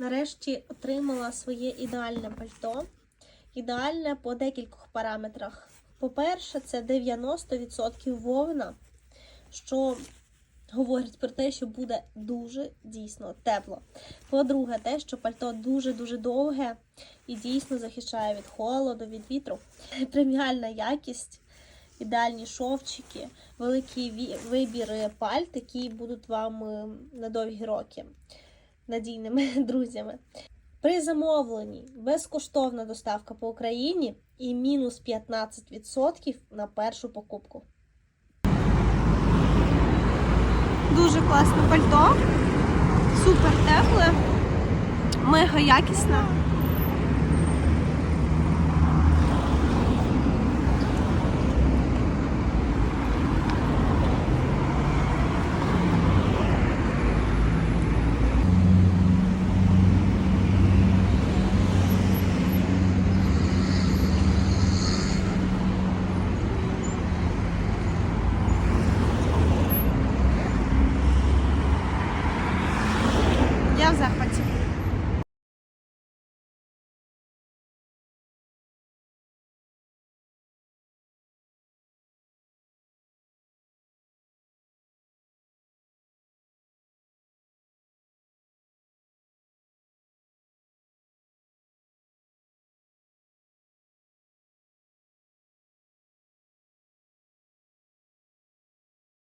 Нарешті отримала своє ідеальне пальто. Ідеальне по декількох параметрах. По-перше, це 90% вовна, що говорить про те, що буде дуже дійсно тепло. По-друге, те, що пальто дуже-дуже довге і дійсно захищає від холоду, від вітру. Преміальна якість, ідеальні шовчики, великий вибір пальт, які будуть вам е, на довгі роки надійними друзями. При замовленні безкоштовна доставка по Україні і мінус 15% на першу покупку. Дуже класне пальто, супер тепле, мега якісне. м'язах.